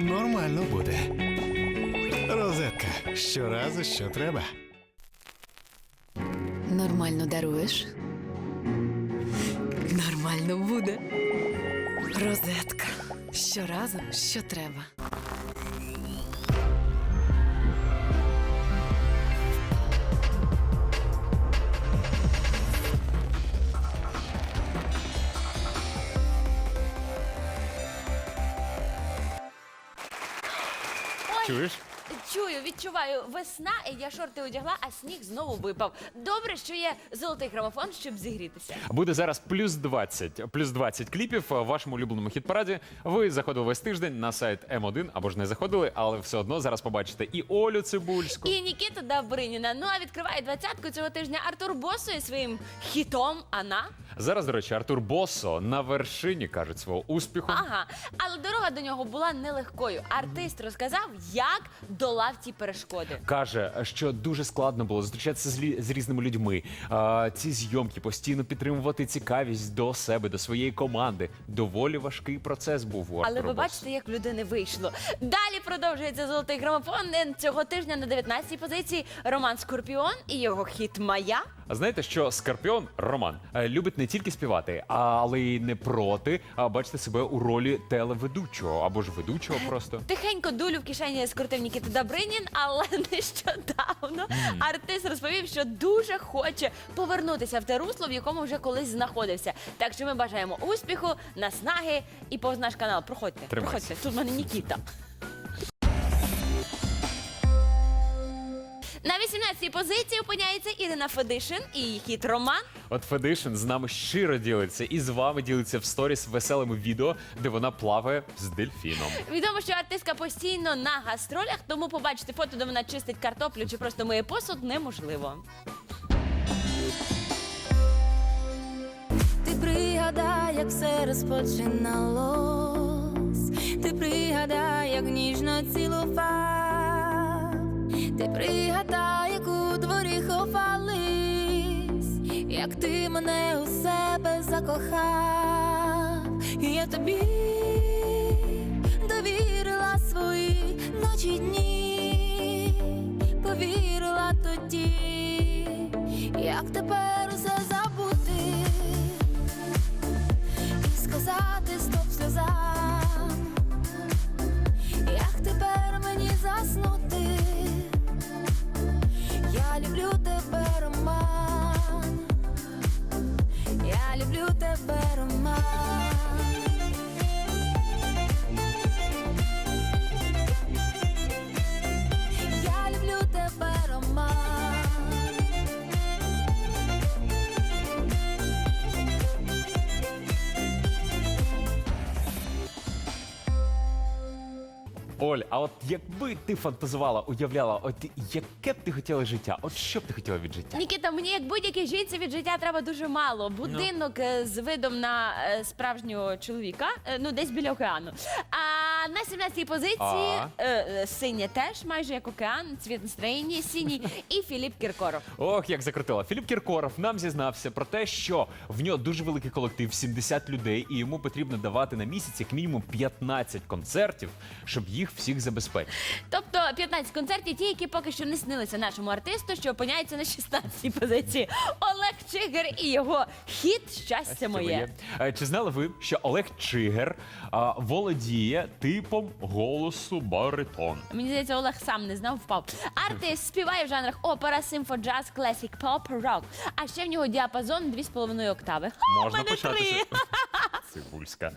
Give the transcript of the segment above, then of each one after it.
Нормально буде. Розетка. Щоразу, що треба. Нормально даруєш. Нормально буде. Розетка. Щоразу, що треба. Чуєш? Чую, відчуваю, весна, я шорти одягла, а сніг знову випав. Добре, що є золотий грамофон, щоб зігрітися. Буде зараз плюс 20, плюс 20 кліпів в вашому улюбленому хіт-параді. Ви заходили весь тиждень на сайт М1, або ж не заходили, але все одно зараз побачите і Олю Цибульську. І Нікіту Добриніна. Ну а відкриває двадцятку цього тижня Артур Босо із своїм хітом Ана. Зараз, до речі, Артур Босо на вершині кажуть свого успіху. Ага, але дорога до нього була нелегкою. Артист розказав, як долав ці перешкоди. Каже, що дуже складно було зустрічатися з, лі- з різними людьми. А, ці зйомки постійно підтримувати цікавість до себе, до своєї команди. Доволі важкий процес був у Але ви бачите, як в людини вийшло. Далі продовжується золотий грамофон. Е, Цього тижня на 19-й позиції Роман Скорпіон і його хіт Моя. А знаєте, що Скорпіон Роман е, любить не тільки співати, але й не проти а бачити себе у ролі телеведучого або ж ведучого просто. Тихенько дулю в кишені скрутив Нікіта Добринін, але нещодавно артист розповів, що дуже хоче повернутися в те русло, в якому вже колись знаходився. Так що ми бажаємо успіху, наснаги і повз наш канал. Проходьте, Тримайся. проходьте. Тут в мене Нікіта. На 18-й позиції опиняється Ірина Федишин і її хіт Роман. От Федишин з нами щиро ділиться і з вами ділиться в сторіс веселими відео, де вона плаває з дельфіном. Відомо, що артистка постійно на гастролях, тому побачити фото, де вона чистить картоплю чи просто миє посуд, неможливо. Ти пригадай, як все розпочиналось. Ти пригадай, як ніжно цілував. Ти пригадай, як у дворі ховались, як ти мене у себе закохав. І я тобі довірила свої ночі дні, повірила тоді, як тепер усе забути і сказати сльозам, люблю тебе, Роман. Я люблю тебе, Роман. Оль, а от якби ти фантазувала, уявляла, от яке б ти хотіла життя? От що б ти хотіла від життя? Нікіта, мені як будь-якій жінці від життя треба дуже мало. Будинок е, з видом на е, справжнього чоловіка, е, ну десь біля океану. А на 17-й позиції А. е, е, синє теж, майже як океан, цвіт настроєння синій, і Філіп Кіркоров. Ох, як закрутила. Філіп Кіркоров нам зізнався про те, що в нього дуже великий колектив, 70 людей, і йому потрібно давати на місяць як мінімум 15 концертів, щоб їх всіх забезпечити. Тобто 15 концертів, ті, які поки що не снилися нашому артисту, що опиняється на 16-й позиції. Олег Чигир і його хіт Щастя моє. Е, Чи знали ви, що Олег Чигер а, володіє типом голосу баритон? Мені здається, Олег сам не знав, впав. Артист співає в жанрах опера, симфо, джаз, класік, поп, рок. А ще в нього діапазон 2,5 октави. Ха, Можна в мене початися. три. Цибульська.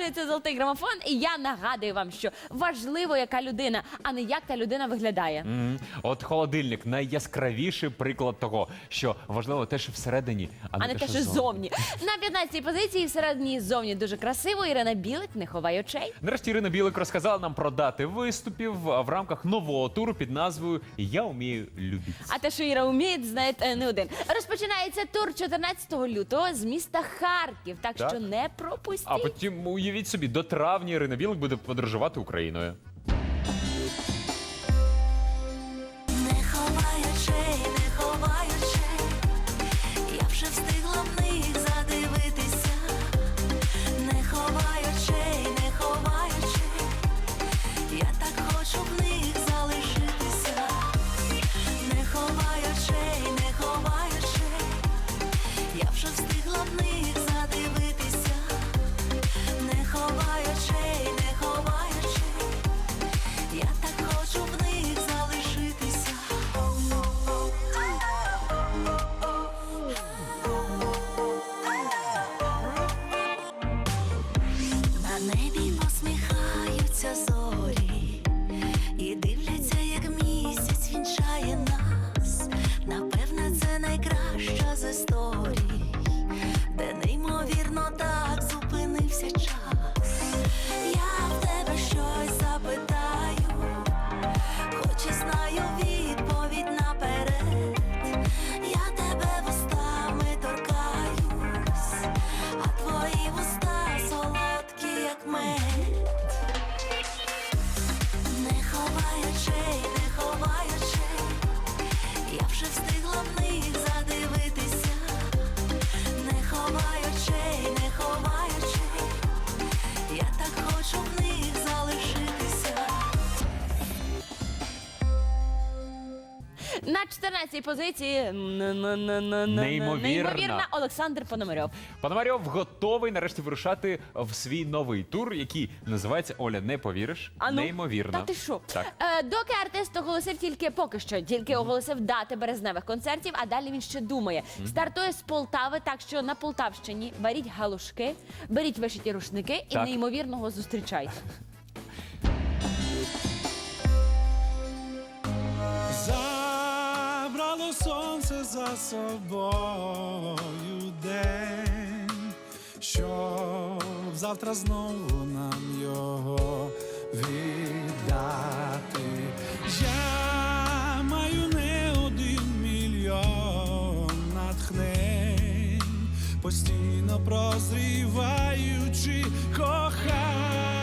Продовжується золотий грамофон, і я нагадую вам, що важливо, яка людина, а не як та людина виглядає. М, От холодильник найяскравіший приклад того, що важливо те, що всередині, а А не, не те, що ззовні. На 15-й позиції всередині і ззовні дуже красиво. Ірина Білик, не ховай очей. Нарешті Ірина Білик розказала нам про дати виступів а, в рамках нового туру під назвою Я вмію любити. А те, що Іра вміє, знаєте, не один. Розпочинається тур 14 лютого з міста Харків, так, Так. що не пропустіть. А потім уявіть собі, до травня Ірина Білик буде подорожувати Україною. На 14-й позиції Неймовірна. неймовірна Олександр Пономарьов. Пономарьов готовий нарешті вирушати в свій новий тур, який називається Оля, не повіриш. А ну, Неймовірно. Та ти що? Так. Е, доки артист оголосив тільки поки що, тільки оголосив дати березневих концертів, а далі він ще думає. Стартує з Полтави, так що на Полтавщині беріть галушки, беріть вишиті рушники і Так. неймовірного зустрічайте. Сонце за собою день, щоб завтра знову нам його віддати. Я маю не один мільйон натхнень, постійно прозріваючи кохати.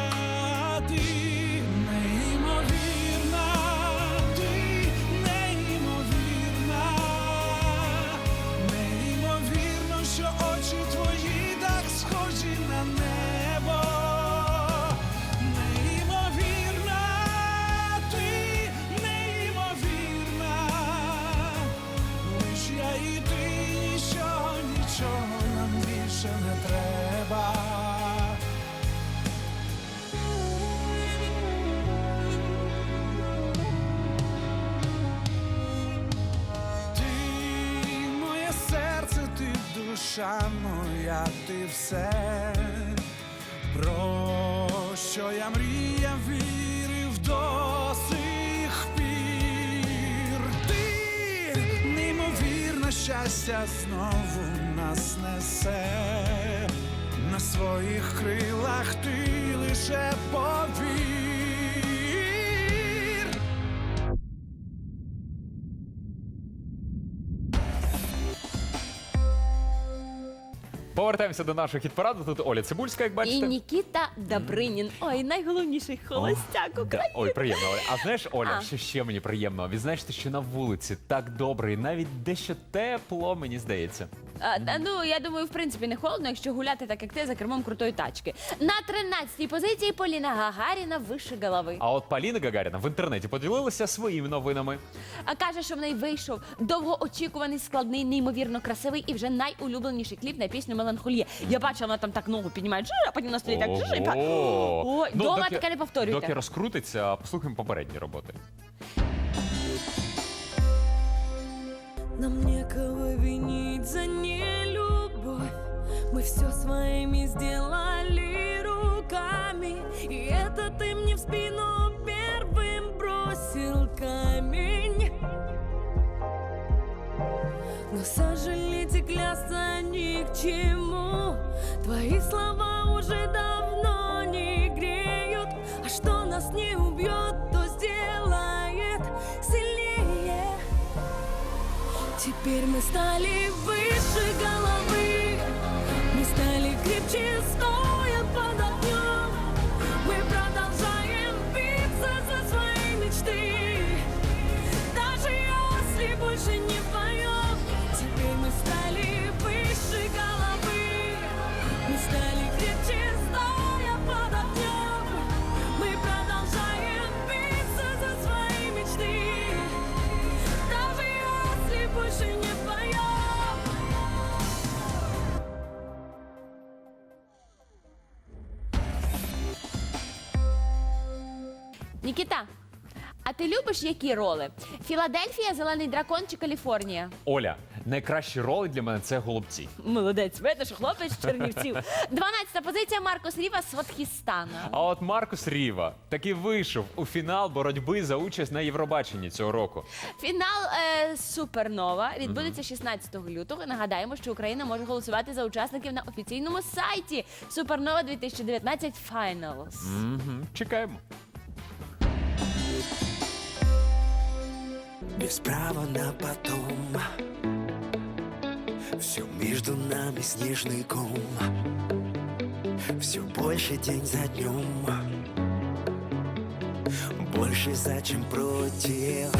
Душа моя, ти все, про що я мріяв, вірив до сих пір. Ти неймовірне щастя знову нас несе. На своїх крилах ти лише повір. Повертаємося до нашого хіт-параду. Тут Оля Цибульська, як І бачите. Нікіта Добринін. Ой, найголовніший холостяк. України. Ой, приємно. Оля. А знаєш, Оля, А. що ще мені приємно? Відзначити, що на вулиці так добре, і навіть дещо тепло, мені здається. А, та, ну, я думаю, в принципі, не холодно, якщо гуляти так, як ти, за кермом крутої тачки. На 13-й позиції Поліна Гагаріна вище голови. А от Поліна Гагаріна в інтернеті поділилася своїми новинами. А каже, що в неї вийшов довгоочікуваний, складний, неймовірно красивий і вже найулюбленіший кліп на пісню Меланхолія. Я бачила, вона там так ногу піднімає, жж, а потім на столі так і Ого. Ой, Ну, дома доки- таке не повторюйте. Доки розкрутиться, послухаємо попередні роботи. Нам некого винить за нелюбовь. Мы все своими сделали руками. И это ты мне в спину первым бросил камень. Но сожалеть и клясться ни к чему. Твои слова Теперь мы стали выше Нікіта, А ти любиш які роли? Філадельфія, Зелений дракон чи Каліфорнія? Оля, найкращі роли для мене це голубці. Молодець, видно, що хлопець з Чернівців. 12 позиція Маркос Ріва з Сватхістана. А от Маркус Ріва таки вийшов у фінал боротьби за участь на Євробаченні цього року. Фінал е, Супернова відбудеться 16 лютого. Нагадаємо, що Україна може голосувати за учасників на офіційному сайті Супернова 2019 Finals. Угу. Чекаємо. Без права на потом. Все между нами снежный ком. Все больше день за днем Больше за чем против